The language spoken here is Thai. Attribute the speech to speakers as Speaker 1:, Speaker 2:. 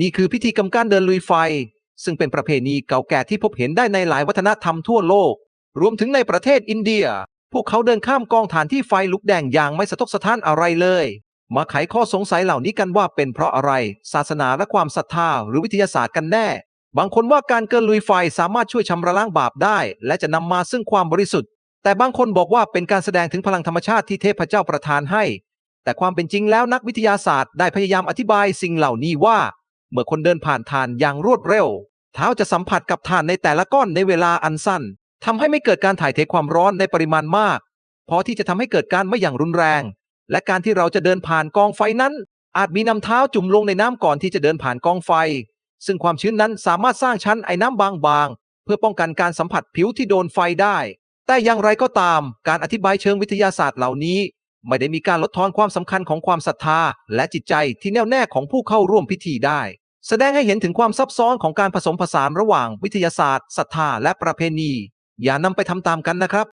Speaker 1: นี่คือพิธีกรรมการเดินลุยไฟ ซึ่งเป็นประเพณีเก่าแก่ที่พบเห็นได้ในหลายวัฒนธรรมทั่วโลก รวมถึงในประเทศอินเดีย พวกเขาเดินข้ามกองฐานที่ไฟลุกแดงอย่างไม่สะทกสะท้านอะไรเลย มาไขข้อสงสัยเหล่านี้กันว่าเป็นเพราะอะไร ศาสนาและความศรัทธาหรือวิทยาศาสตร์กันแน่ บางคนว่าการเกินลุยไฟสามารถช่วยชำระล้างบาปได้ และจะนำมาซึ่งความบริสุทธิ์ แต่บางคนบอกว่าเป็นการแสดงถึงพลังธรรมชาติที่เทพเจ้าประทานให้ แต่ความเป็นจริงแล้วนักวิทยาศาสตร์ได้พยายามอธิบายสิ่งเหล่านี้ว่า เมื่อคนเดินผ่านฐานอย่างรวดเร็ว เท้าจะสัมผัสกับฐานในแต่ละก้อนในเวลาอันสั้นทำให้ไม่เกิดการถ่ายเทความร้อนในปริมาณมาก พอที่จะทำให้เกิดการไม่อย่างรุนแรง และการที่เราจะเดินผ่านกองไฟนั้น อาจมีนำเท้าจุ่มลงในน้ำก่อนที่จะเดินผ่านกองไฟ ซึ่งความชื้นนั้นสามารถสร้างชั้นไอ้น้ำบางๆ เพื่อป้องกันการสัมผัสผิวที่โดนไฟได้ แต่อย่างไรก็ตาม การอธิบายเชิงวิทยาศาสตร์เหล่านี้ไม่ได้มีการลดทอนความสำคัญของความศรัทธา และจิตใจที่แน่วแน่ของผู้เข้าร่วมพิธีได้ แสดงให้เห็นถึงความซับซ้อนของการผสมผสานระหว่างวิทยาศาสตร์ศรัทธาและประเพณี อย่านำไปทำตามกันนะครับ